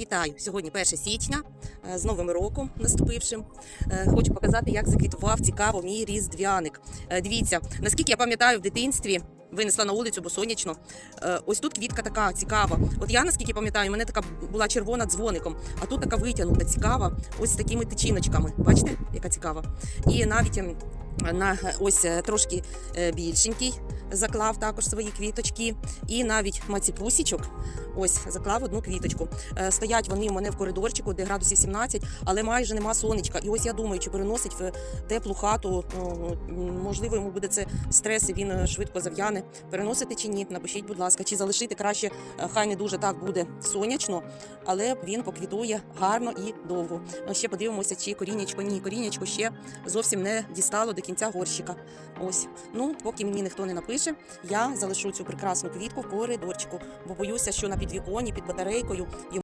Вітаю! Сьогодні 1 січня е, з Новим роком наступившим. Е, Хочу показати, як заквітував цікаво мій різдвяник. Е, Дивіться, наскільки я пам'ятаю в дитинстві. Винесла на вулицю, бо сонячно. Ось тут квітка така цікава. От я наскільки пам'ятаю, мене така була червона дзвоником, а тут така витягнута, цікава, ось з такими тичиночками. Бачите, яка цікава? І навіть ем, на ось трошки більшенький заклав також свої квіточки. І навіть маціпусічок ось заклав одну квіточку. Е, Стоять вони у мене в коридорчику, де градусів 17, але майже нема сонечка. І ось я думаю, чи переносить в теплу хату. ну, Можливо, йому буде це стрес, і він е, швидко зав'яне. Переносити чи ні? Напишіть, будь ласка, чи залишити краще, е, хай не дуже так буде сонячно, але він поквітує гарно і довго. Е, Ще подивимося, чи коріннячко ні. Коріннячко ще зовсім не дістало до кінця горщика. Ось, ну поки мені ніхто не напише, я залишу цю прекрасну квітку в коридорчику, бо боюся, що на підвіконі під батарейкою